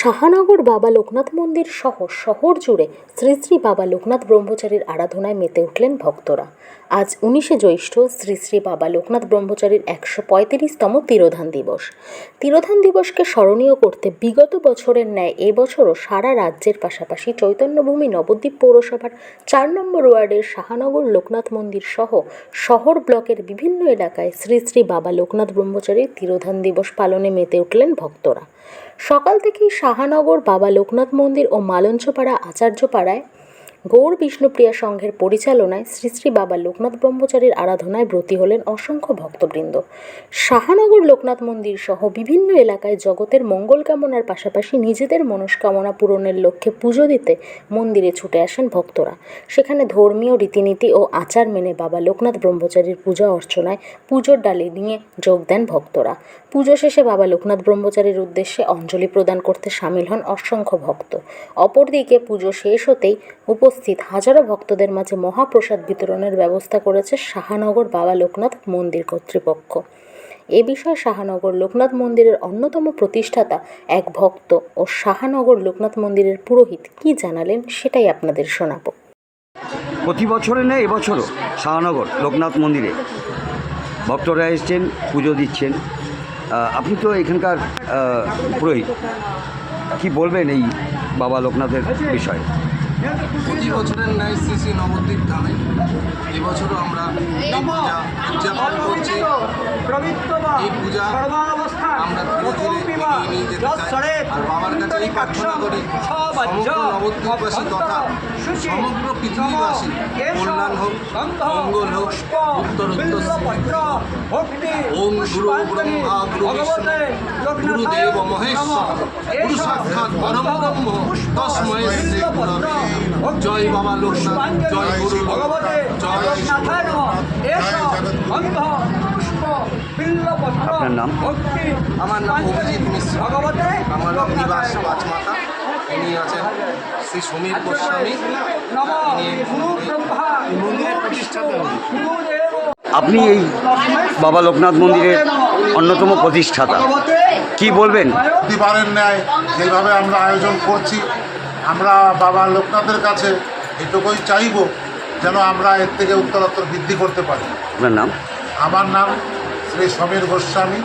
শাহানগর বাবা লোকনাথ মন্দির সহ শহর জুড়ে শ্রী শ্রী বাবা লোকনাথ ব্রহ্মচারীর আরাধনায় মেতে উঠলেন ভক্তরা। আজ উনিশে জ্যৈষ্ঠ শ্রী শ্রী বাবা লোকনাথ ব্রহ্মচারীর একশো পঁয়ত্রিশতম তিরোধান দিবস। তিরোধান দিবসকে স্মরণীয় করতে বিগত বছরের ন্যায় এবছরও সারা রাজ্যের পাশাপাশি চৈতন্যভূমি নবদ্বীপ পৌরসভার চার নম্বর ওয়ার্ডের শাহানগর লোকনাথ মন্দির সহ শহর ব্লকের বিভিন্ন এলাকায় শ্রী শ্রী বাবা লোকনাথ ব্রহ্মচারীর তিরোধান দিবস পালনে মেতে উঠলেন ভক্তরা। সকাল থেকেই শাহানগর বাবা লোকনাথ মন্দির ও মালঞ্চপাড়া আচার্যপাড়ায় গৌর বিষ্ণুপ্রিয়া সংঘের পরিচালনায় শ্রী শ্রী বাবা লোকনাথ ব্রহ্মচারীর আরাধনায় ব্রতী হলেন অসংখ্য ভক্তবৃন্দ। শাহানগর লোকনাথ মন্দির সহ বিভিন্ন এলাকায় জগতের মঙ্গল কামনার পাশাপাশি নিজেদের মনস্কামনা পূরণের লক্ষ্যে পুজো দিতে মন্দিরে ছুটে আসেন ভক্তরা। সেখানে ধর্মীয় রীতিনীতি ও আচার মেনে বাবা লোকনাথ ব্রহ্মচারীর পূজা অর্চনায় পুজোর ডালি নিয়ে যোগ দেন ভক্তরা। পুজো শেষে বাবা লোকনাথ ব্রহ্মচারীর উদ্দেশ্যে অঞ্জলি প্রদান করতে সামিল হন অসংখ্য ভক্ত। অপরদিকে পুজো শেষ হতেই উপস্থিত হাজারো ভক্তদের মাঝে মহাপ্রসাদ বিতরণের ব্যবস্থা করেছে শাহানগর বাবা লোকনাথ মন্দির কর্তৃপক্ষ। এ বিষয়ে শাহানগর লোকনাথ মন্দিরের অন্যতম প্রতিষ্ঠাতা এক ভক্ত ও শাহানগর লোকনাথ মন্দিরের পুরোহিত কী জানালেন সেটাই আপনাদের শোনাবো। প্রতি বছরে নেই এবছরও শাহানগর লোকনাথ মন্দিরে ভক্তরা এসছেন, পুজো দিচ্ছেন। আপনি তো এখানকার পুরোহিত। কি বলবেন এই বাবা লোকনাথের বিষয়ে? প্রতি বছরের ন্যায় শ্রী শ্রী নবদ্বীপ ধামে এবছরও আমরা এই পূজা উদযাপন করছি। এই পূজা আমরা ধীরে ধীরে এগিয়ে নিয়ে যেতে চাই। আর বাবার কাছে এই প্রার্থনা করি সমগ্র নবদ্বীপবাসী তথা সমগ্র পৃথিবীবাসী কল্যাণ হোক মঙ্গল হোক উত্তর উত্তর ওম গুরু ব্রহ্মা গুরু বিষ্ণু গুরুদেব মহেশ্বর গুরু সাক্ষাৎ পরম ব্রহ্ম তস্মৈ শ্রী গুরবে জয় বাবা লোকনাথ জয় গুরু আপনার নাম? আমার নাম অভিজিৎ মিশ্র। আমার নিবাস ইনি আছেন শ্রী সমীর গোস্বামী। মন্দিরের প্রতিষ্ঠাতা আপনি এই বাবা লোকনাথ মন্দিরের অন্যতম প্রতিষ্ঠাতা। কি বলবেন? প্রতিবারের ন্যায় যেভাবে আমরা আয়োজন করছি আমরা বাবা লোকনাথের কাছে এটুকুই চাইব যেন আমরা এর থেকে উত্তরোত্তর বৃদ্ধি করতে পারি। আপনার নাম? আমার নাম শ্রী সমীর গোস্বামী।